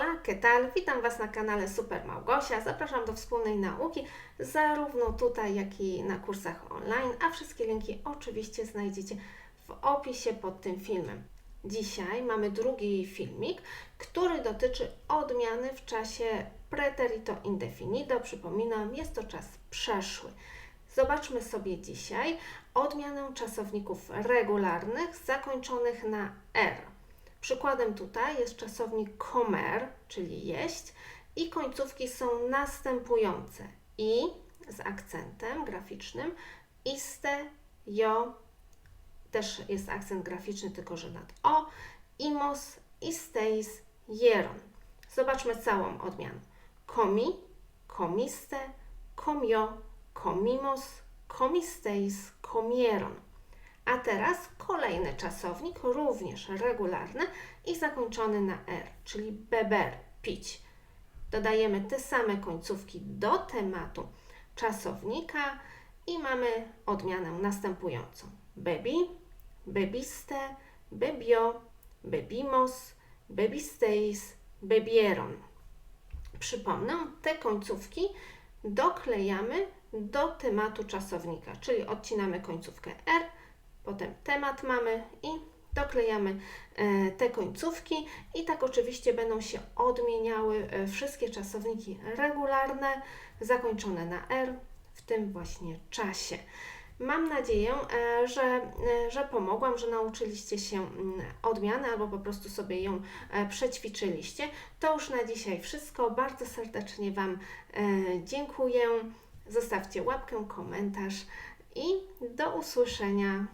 Hola, ¿qué tal? Witam Was na kanale Super Małgosia. Zapraszam do wspólnej nauki, zarówno tutaj, jak i na kursach online, a wszystkie linki oczywiście znajdziecie w opisie pod tym filmem. Dzisiaj mamy drugi filmik, który dotyczy odmiany w czasie preterito indefinido. Przypominam, jest to czas przeszły. Zobaczmy sobie dzisiaj odmianę czasowników regularnych zakończonych na R. Przykładem tutaj jest czasownik comer, czyli jeść, i końcówki są następujące i z akcentem graficznym, iste, jo, też jest akcent graficzny, tylko że nad o, imos, isteis, jeron. Zobaczmy całą odmianę. Komi, komiste, komio, komimos, komisteis, komieron. A teraz kolejny czasownik, również regularny i zakończony na R, czyli beber, pić. Dodajemy te same końcówki do tematu czasownika i mamy odmianę następującą. Bebi, bebiste, bebio, bebimos, bebisteis, bebieron. Przypomnę, te końcówki doklejamy do tematu czasownika, czyli odcinamy końcówkę R, potem temat mamy i doklejamy e, te końcówki i tak oczywiście będą się odmieniały e, wszystkie czasowniki regularne zakończone na R w tym właśnie czasie. Mam nadzieję, e, że, że pomogłam, że nauczyliście się mm, odmiany albo po prostu sobie ją przećwiczyliście. To już na dzisiaj wszystko. Bardzo serdecznie Wam dziękuję. Zostawcie łapkę, komentarz i do usłyszenia